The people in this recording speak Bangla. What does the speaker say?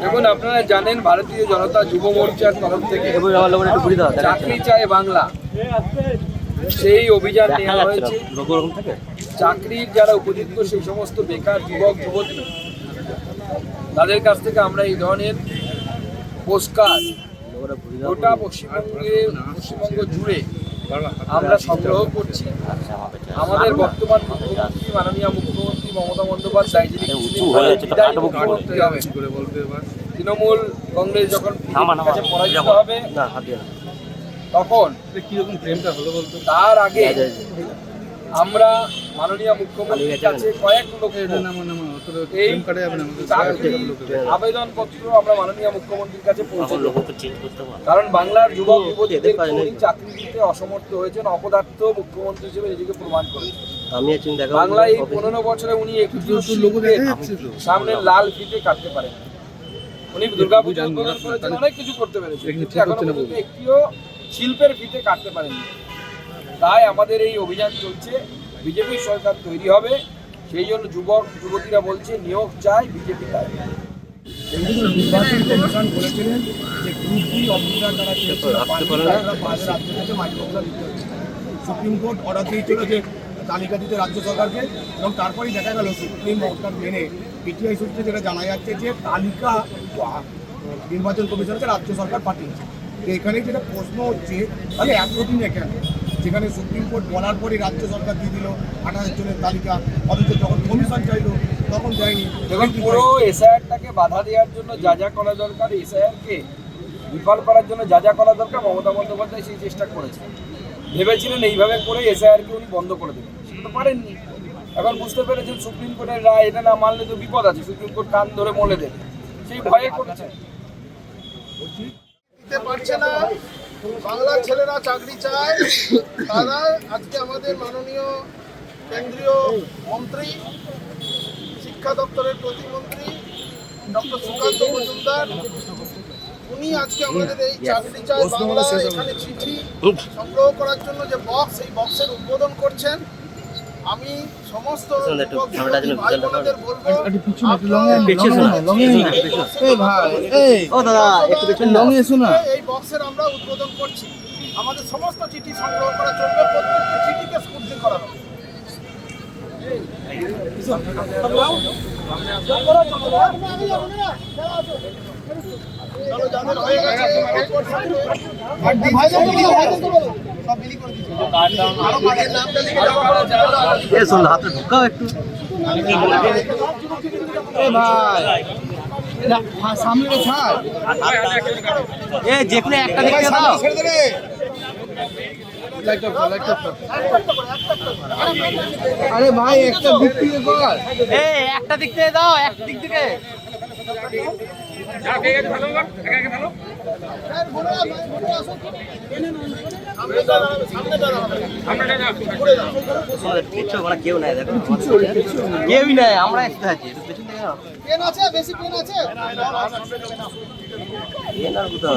দেখুন আপনারা জানেন ভারতীয় জনতা যুব মোর্চার তরফ থেকে চাকরি চায় বাংলা। সেই অভিযান নেওয়া হয়েছে। চাকরির যারা উপযুক্ত সেই সমস্ত বেকার যুবক যুবতী তাদের কাছ থেকে আমরা এই ধরনের পোস্টকার্ড গোটা পশ্চিমবঙ্গে পশ্চিমবঙ্গ জুড়ে আমরা সংগ্রহ করছি। আমাদের বর্তমান মুখ্যমন্ত্রী মাননীয় মুখ্যমন্ত্রী মমতা বন্দ্যোপাধ্যায় যিনি হয়ে? মুখ্যমন্ত্রী হবেন। তৃণমূল কংগ্রেস যখন কাছে পরাজিত হবে। তখন কীরকম প্রেমটা হলো বলতো তার আগে যা, যা, যা। আমরা মাননীয় মুখ্যমন্ত্রীর কাছে কয়েক লোকের এই চাকরির আবেদনপত্র আমরা মাননীয় মুখ্যমন্ত্রীর কাছে পৌঁছে কারণ বাংলার যুবক যুবতীদের চাকরি দিতে অসমর্থ হয়েছেন অপদার্থ মুখ্যমন্ত্রী হিসেবে নিজেকে প্রমাণ করেছেন। আমি আছি দেখা বাংলায় এই পনেরো বছরে উনি একটু সামনে লাল ফিতে কাটতে পারেন। উনি দুর্গা পুজো উদ্বোধন করেছেন অনেক কিছু করতে পেরেছেন। কিন্তু এখনও পর্যন্ত একটিও শিল্পের ফিতে কাটতে পারেননি তাই আমাদের এই অভিযান চলছে। বিজেপি সরকার তৈরি হবে, সেই জন্য যুবক, যুবতীরা বলছে, নিয়োগ চাই, বিজেপি তাই। বলেছিলেন যে সুপ্রিম কোর্ট অর্ডার দিয়েছিল যে তালিকা দিতে রাজ্য সরকারকে, এবং তারপরেই দেখা গেল সুপ্রিম অর্ডার মেনে পিটিআই সূত্রে যেটা জানা যাচ্ছে যে তালিকা নির্বাচন কমিশনকে রাজ্য সরকার পাঠিয়েছে। এখানে যেটা প্রশ্ন হচ্ছে, তাহলে এতদিনে কেন? যেখানে সুপ্রিম কোর্ট বলার পরই রাজ্য সরকার দিয়ে দিল আঠাশ জনের তালিকা। অথচ যখন কমিশন চাইলো তখন দেয়নি। এবং পুরো এসআইআরটাকে বাধা দেওয়ার জন্য যা যা করা দরকার এসআইআরকে বিফল করার জন্য যা যা করা দরকার মমতা বন্দ্যোপাধ্যায় সেই চেষ্টা করেছেন ভেবেছিলেন এইভাবে করে এসআইআরকে উনি বন্ধ করে দেবেন। সেটা তো পারেননি। এখন বুঝতে পেরেছেন সুপ্রিম কোর্টের রায় এটা না মানলে তো বিপদ আছে। সুপ্রিম কোর্ট কান ধরে মলে দেবে। সেই ভয়ে করেছেন দিতে পারছে না। বাংলার ছেলেরা চাকরি চায় তারা আজকে আমাদের মাননীয় কেন্দ্রীয় মন্ত্রী শিক্ষা দপ্তরের প্রতিমন্ত্রী ডক্টর সুকান্ত মজুমদার উনি আজকে আমাদের এই চাকরি চায় বাংলা এখানে চিঠি সংগ্রহ করার জন্য যে বক্স এই বক্সের উদ্বোধন করছেন। আমি সমস্ত এই বক্সের আমরা উদ্বোধন করছি আমাদের সমস্ত চিঠি সংগ্রহ করা চলবে প্রত্যেকটি চিঠিকে স্কুটি করা হবে চলো, যাদের হয়ে গেছে, এ শোন হাতে ঢুকাও একটু যে কোনো একটা দিকে দাও আরে ভাই একটা দিক থেকে একটা দিক থেকে দাও এক দিক থেকে কেউ নাই দেখো কেউই নাই আমরা একটু আছি পেন আছে বেশি পেন আছে। কোথাও